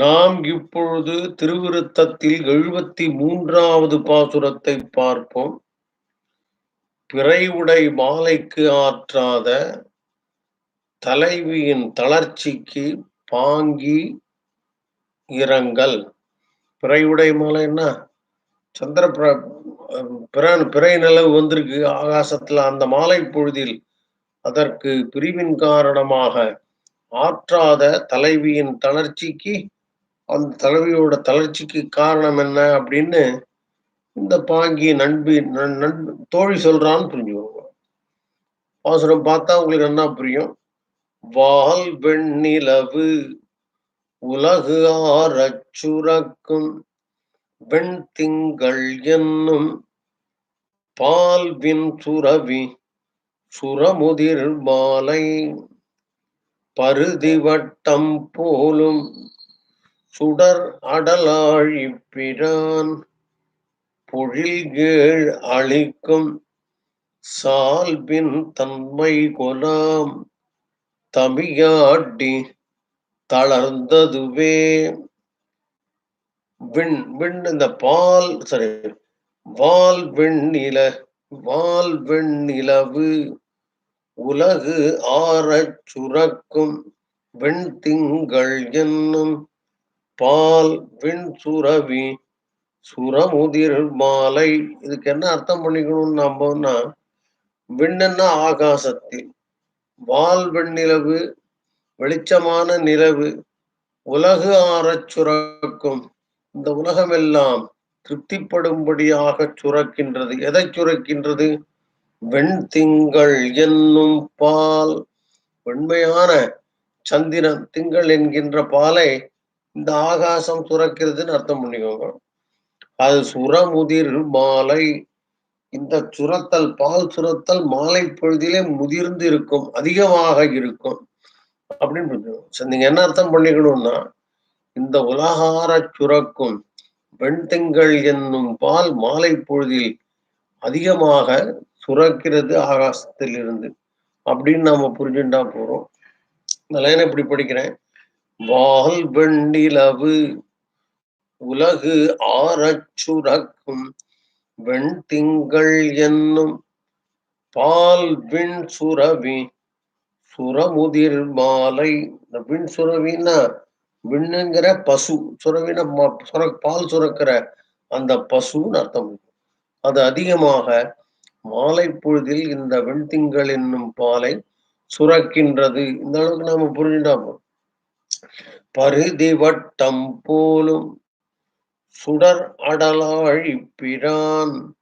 நாம் இப்பொழுது திருவிருத்தத்தில் எழுபத்தி மூன்றாவது பாசுரத்தை பார்ப்போம். பிறைவுடை மாலைக்கு ஆற்றாத தலைவியின் தளர்ச்சிக்கு பாங்கி இரங்கல். பிறைவுடை மாலைன்னா சந்திர பிற பிறை நிலவு வந்திருக்கு. ஆகாசத்துல அந்த மாலை பொழுதில் அதற்கு பிரிவின் காரணமாக ஆற்றாத தலைவியின் தளர்ச்சிக்கு அந்த தலைவியோட தளர்ச்சிக்கு காரணம் என்ன அப்படின்னு இந்த பாங்கி நண்பி நண்பு தோழி சொல்றான்னு புரிஞ்சுக்கோங்க. பாசுரம் பார்த்தா உங்களுக்கு என்ன புரியும். வால் வெண்ணிலவு உலகு ஆரச்சுரக்கும் வெண் திங்கள் என்னும் பால்வின் சுரவி சுரமுதிர் மாலை பருதி வட்டம் போலும் சுடர் அடலாழிப்பிரான் பொழில்கேழ் அழிக்கும் சால்பின் தன்மை கொலாம் தமியாட்டி தளர்ந்ததுவே. விண் விண் இந்த பால் சரி வால் வெண்ணில வால் வெண்ணிலவு உலகு ஆறச் சுரக்கும் வெண்திங்கள் என்னும் பால் விண் சுரவி சுரமுதிர் மாலை. இதுக்கு என்ன அர்த்தம் பண்ணிக்கணும்னு நம்போம்னா விண்ணன்னா ஆகாசத்தில் வால் வெண்ணிலவு வெளிச்சமான நிலவு உலகு ஆறச் சுரக்கும். இந்த உலகமெல்லாம் திருப்திப்படும்படியாக சுரக்கின்றது. எதை சுரக்கின்றது? வெண்திங்கள் என்னும் பால். வெண்மையான சந்திரன் திங்கள் என்கின்ற பாலை இந்த ஆகாசம் சுரக்கிறதுன்னு அர்த்தம் பண்ணிக்கோங்க. அது சுரமுதிர் மாலை. இந்த சுரத்தல் பால் சுரத்தல் மாலை பொழுதிலே முதிர்ந்து இருக்கும் அதிகமாக இருக்கும். அப்படின்னு நீங்க என்ன அர்த்தம் பண்ணிக்கணும்னா இந்த உலகார சுரக்கும் வெண்திங்கள் என்னும் பால் மாலை பொழுதில் அதிகமாக சுரக்கிறது ஆகாசத்தில் இருந்து அப்படின்னு நாம புரிஞ்சுட்டா போறோம். இந்த லைன் இப்படி படிக்கிறேன். வால் வெண்ணிலவு உலகு ஆரச்சுரக்கும் வெண்திங்கள் என்னும் பால் விண் சுரவி சுரமுதிர் மாலை. இந்த விண் சுரவின்னா விண்ணுங்கிற பசு. சுரவின சுர பால் சுரக்கிற அந்த பசுன்னு அர்த்தம். அது அதிகமாக மாலை பொழுதில் இந்த வெண்திங்கள் என்னும் பாலை சுரக்கின்றது. இந்த அளவுக்கு நாம புரிஞ்சுட்டா பருதி வட்டம் போலும் சுடர் அடலாழி பிரான்.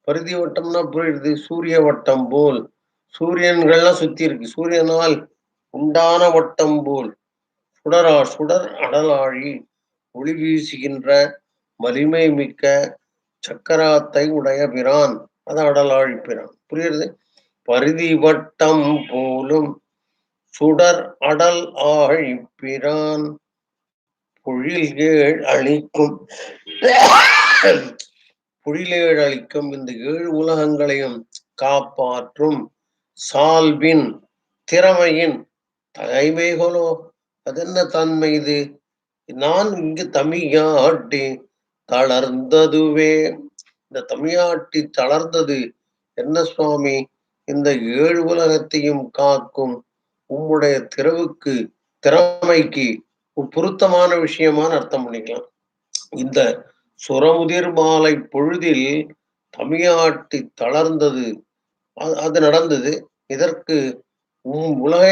பருதி வட்டம்னா போயிடுது சூரிய வட்டம் போல். சூரியன்கள்லாம் சுத்தி இருக்கு. சூரியனால் உண்டான வட்டம் போல். சுடரா சுடர் அடலாழி ஒளி வீசுகின்ற வலிமை மிக்க சக்கராத்தை உடைய பிரான். அது அடலாழி பிரான். புரியுறது பருதி வட்டம் போலும் சுடர் அடல் ஆழிப்பிரான் பொழில்கேழ் அழிக்கும். பொழிலேழ் அளிக்கும் இந்த ஏழு உலகங்களையும் காப்பாற்றும் சால்பின் திறமையின் தலைமைகளோ அது என்ன தன்மை இது? நான் இங்கு தமிழாட்டி தளர்ந்ததுவே. இந்த தமிழாட்டி தளர்ந்தது என்ன சுவாமி? இந்த ஏழு உலகத்தையும் காக்கும் உம்முடைய திறவுக்கு திறமைக்கு பொருத்தமான விஷயமான அர்த்தம் பண்ணிக்கலாம். இந்த சுரமுதிர் மாலை பொழுதில் தமிழாட்டி தளர்ந்தது. அது நடந்தது. இதற்கு உம் உலக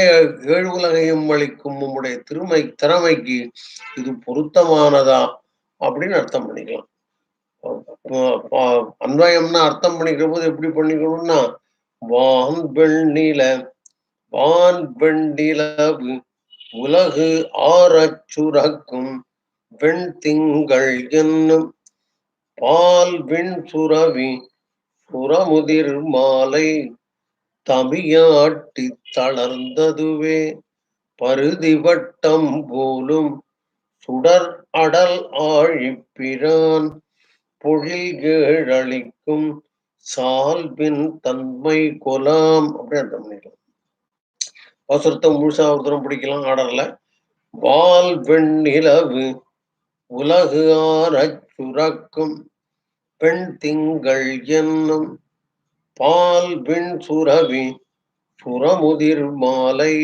ஏழு உலகையும் அளிக்கும் உம்முடைய திருமை திறமைக்கு இது பொருத்தமானதா அப்படின்னு அர்த்தம் பண்ணிக்கலாம். அன்வயம்னா அர்த்தம் பண்ணிக்கிற போது எப்படி பண்ணிக்கணும்னா வான் வெண்ணில வான் வெண்ணிலவு உலகு ஆறச்சுரக்கும் வெண் திங்கள் என்னும் பால் விண் சுரவி சுரமுதிர் மாலை தமியாட்டி தளர்ந்ததுவே பருதி வட்டம் போலும் சுடர் அடல் ஆழிப்பிரான் பொழில்கேழளிக்கும் சால்பின் தன்மை கொலாம் அப்படின்னு அர்த்தம் பண்ணிக்கலாம் அசுரத்தை முழுசா ஒருத்தரம் பிடிக்கலாம் ஆர்டர்ல வால் வெண்ணிலவு உலகு ஆரச் சுரக்கும் பெண் திங்கள் என்னும் பால் விண் சுரவி சுரமுதிர் மாலை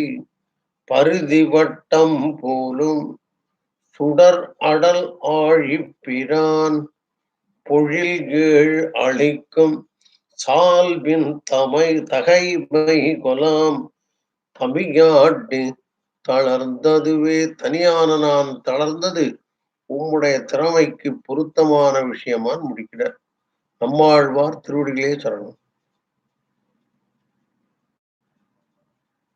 பருதி வட்டம் போலும் சுடர் அடல் ஆழிப்பிரான் பொழில் ஏழ் அழிக்கும் சால்பின் தமை தகைமை கொலாம் தமிழ்நாட்டு தளர்ந்ததுவே தனியான நான் தளர்ந்தது. உம்முடைய திறமைக்கு பொருத்தமான விஷயமான் முடிக்கிறார். நம்மாழ்வார் திருவடிகளே சரணம்.